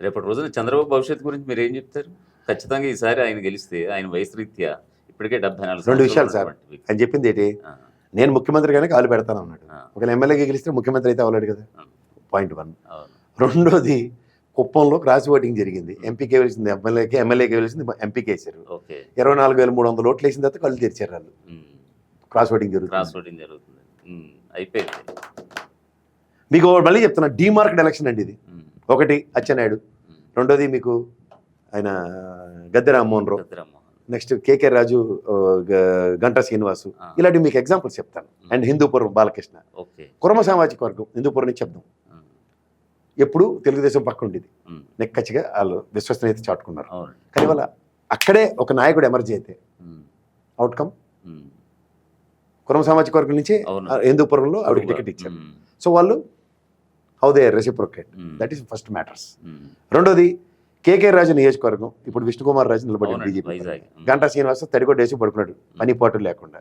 రేపటి రోజున చంద్రబాబు భవిష్యత్తు గురించి మీరు ఏం చెప్తారు? ఖచ్చితంగా ఈసారి ఆయన గెలిస్తే ఆయన వయసు రీత్యా ఇప్పటికే డెబ్బై నాలుగు రెండు విషయాలు సార్. అని చెప్పింది ఏంటి? నేను ముఖ్యమంత్రిగానే కాలు పెడతాను అన్నాడు. ఒకవేళ ఎమ్మెల్యేకి గెలిస్తే ముఖ్యమంత్రి అయితే అవ్వలేడు కదా. పాయింట్ వన్ రెండోది కుప్పంలో క్రాస్ ఓటింగ్ జరిగింది. ఎంపీకి వెళ్ళింది ఎమ్మెల్యేకి ఎమ్మెల్యేకి వెళ్ళింది ఎంపీకి వేశారు. ఇరవై నాలుగు వేల మూడు వందల ఓట్లు వేసిన తర్వాత కళ్ళు తెరిచారు వాళ్ళు. క్రాస్ ఓటింగ్ క్రాస్ జరుగుతుంది ఓటింగ్ జరుగుతుంది. అయిపోయింది. మీకు మళ్ళీ చెప్తున్నా డీమార్క్డ్ ఎలక్షన్ అండి ఇది. ఒకటి అచ్చెన్నాయుడు. రెండోది మీకు ఆయన గద్దె రామ్మోహన్ రావు. నెక్స్ట్ కేకే రాజు గంటా శ్రీనివాసు ఇలాంటి మీకు ఎగ్జాంపుల్స్ చెప్తాను. అండ్ హిందూపురం బాలకృష్ణ. కుర్మ సామాజిక వర్గం హిందూపురం నుంచి చెప్దాం. ఎప్పుడు తెలుగుదేశం పక్క ఉండేది. నెక్కచ్చిగా వాళ్ళు విశ్వసనీయత చాటుకున్నారు. కానీ వాళ్ళ అక్కడే ఒక నాయకుడు ఎమర్జీ అయితే అవుట్కమ్ కుర్మ సామాజిక వర్గం నుంచి హిందూపురంలో ఆవిడకి టికెట్ ఇచ్చారు. సో వాళ్ళు how they reciprocate that is first matters రెండోది కేకే రాజు నియోజకవర్గం ఇప్పుడు విష్ణుకుమార్ రాజు నిలబడి బీజేపీ గంటా శ్రీనివాస తడికొట్టేసి పడుకున్నాడు. పని పాటు లేకుండా.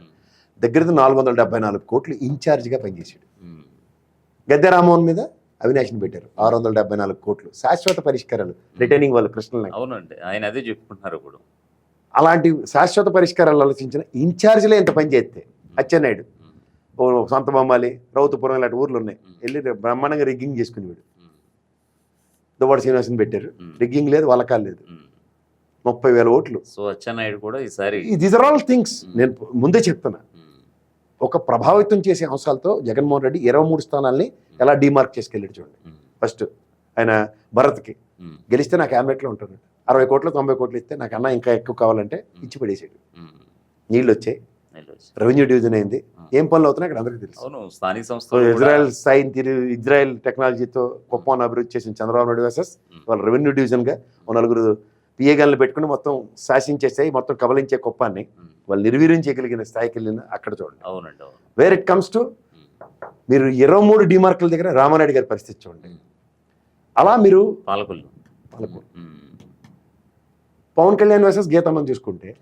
దగ్గర నాలుగు వందల డెబ్బై నాలుగు కోట్లు ఇన్ఛార్జిగా పనిచేసాడు ఉమ్, గద్దె రామ్మోహన్ మీద అవినాష్ని పెట్టారు. ఆరు వందల డెబ్బై నాలుగు కోట్లు. శాశ్వత పరిష్కారాలు. రిటైనింగ్ వాళ్ళు కృష్ణ అవునండి ఆయన అదే చెప్పుకుంటున్నారు ఇప్పుడు. అలాంటి శాశ్వత పరిష్కారాలు ఆలోచించిన ఇన్ఛార్జ్లే ఎంత పని చేస్తే. అచ్చెన్నాయుడు. ఉమ్, ఓ సొంత బొమ్మాలి రౌతుపురం ఇలాంటి ఊర్లు ఉన్నాయి. వెళ్ళి బ్రహ్మాండంగా రిగ్గింగ్ చేసుకుని వీడు. ఉమ్, దువ్వాడ శ్రీనివాసని పెట్టారు. రిగ్గింగ్ లేదు వాళ్ళకాలు లేదు. ముప్పై వేల ఓట్లు. సో అచ్చెన్నాయుడు కూడా ఈసారి దీస్ ఆర్ ఆల్ థింగ్స్ నేను ముందే చెప్తున్నా. ఒక ప్రభావితం చేసే అంశాలతో జగన్మోహన్ రెడ్డి ఇరవై మూడు స్థానాల్ని ఎలా డిమార్క్ చేసుకెళ్ళాడు చూడండి. ఫస్ట్ ఆయన భరత్కి గెలిస్తే నా క్యాబినెట్లో ఉంటాడు అరవై కోట్లు తొంభై కోట్లు ఇస్తే నాకు అన్న ఇంకా ఎక్కువ కావాలంటే ఇచ్చి పడేసాడు నీళ్ళు వచ్చాయి. రెవెన్యూ డివిజన్ అయింది ఏం పనులు అవుతున్నాయి అక్కడ అందరికీ తెలుసు. అవును స్థానిక సో సంస్థలు కూడా- ఇజ్రాయెల్ స్థాయిని తిరిగి ఇజ్రాయెల్ టెక్నాలజీతో కుప్పం అభివృద్ధి చేసిన చంద్రబాబు నాయుడు వర్సెస్ వాళ్ళ రెవెన్యూ డివిజన్గా నలుగురు పిఏగాలను పెట్టుకుని మొత్తం శాసించేస్తాయి మొత్తం కబలించే కుప్పాన్ని వాళ్ళు నిర్వీర్యం స్థాయికి వెళ్ళిన అక్కడ చూడండి. అవునండి అవును. వేర్ ఇట్ కమ్స్ టు మీరు ఇరవై మూడు డిమార్కుల దగ్గర రామానాయుడు గారి పరిస్థితి చూడండి. అలా మీరు పాలకొల్లు వాళ్ళకు ఉమ్, పవన్ కళ్యాణ్ వర్సెస్ గీతమ్మని చూసుకుంటే